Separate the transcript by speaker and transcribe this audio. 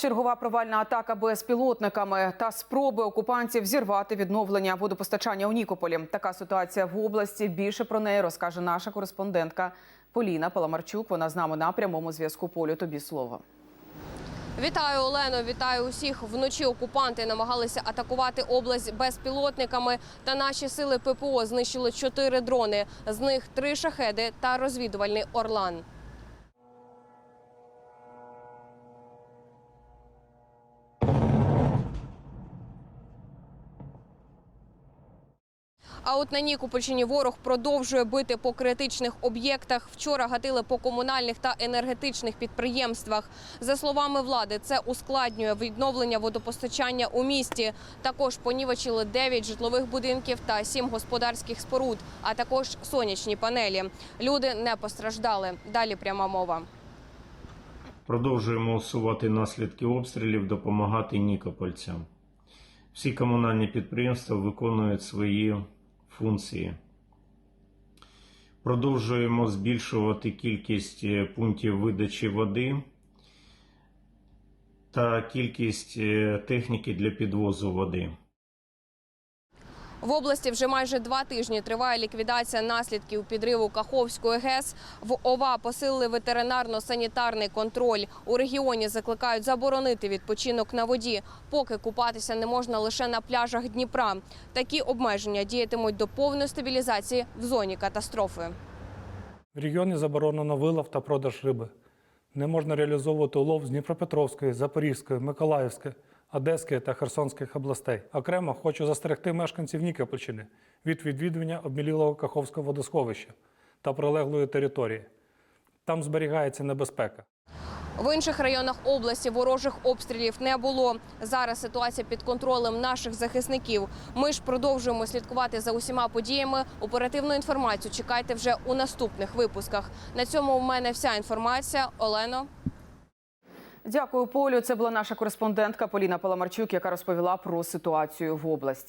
Speaker 1: Чергова провальна атака безпілотниками та спроби окупантів зірвати відновлення водопостачання у Нікополі. Така ситуація в області. Більше про неї розкаже наша кореспондентка Поліна Паламарчук. Вона з нами на прямому зв'язку. Полю тобі слово.
Speaker 2: Вітаю Олено, вітаю усіх. Вночі окупанти намагалися атакувати область безпілотниками. Та наші сили ППО знищили чотири дрони. З них три шахеди та розвідувальний Орлан. А от на Нікопольщині ворог продовжує бити по критичних об'єктах. Вчора гатили по комунальних та енергетичних підприємствах. За словами влади, це ускладнює відновлення водопостачання у місті. Також понівечили 9 житлових будинків та 7 господарських споруд, а також сонячні панелі. Люди не постраждали. Далі пряма мова.
Speaker 3: Продовжуємо усувати наслідки обстрілів, допомагати нікопольцям. Всі комунальні підприємства виконують свої функції. Продовжуємо збільшувати кількість е, пунктів видачі води та кількість е, техніки для підвозу води.
Speaker 2: В області вже майже два тижні триває ліквідація наслідків підриву Каховської ГЕС. В ОВА посилили ветеринарно-санітарний контроль. У регіоні закликають заборонити відпочинок на воді, поки купатися не можна лише на пляжах Дніпра. Такі обмеження діятимуть до повної стабілізації в зоні катастрофи.
Speaker 4: В регіоні заборонено вилов та продаж риби. Не можна реалізовувати улов з Дніпропетровської, Запорізької, Миколаївської, Одеської та Херсонських областей. Окремо хочу застерегти мешканців Нікопольщини від відвідування обмілілого Каховського водосховища та прилеглої території. Там зберігається небезпека.
Speaker 2: В інших районах області ворожих обстрілів не було. Зараз ситуація під контролем наших захисників. Ми ж продовжуємо слідкувати за усіма подіями. Оперативну інформацію чекайте вже у наступних випусках. На цьому у мене вся інформація. Олено.
Speaker 1: Дякую, Полю. Це була наша кореспондентка Поліна Паламарчук, яка розповіла про ситуацію в області.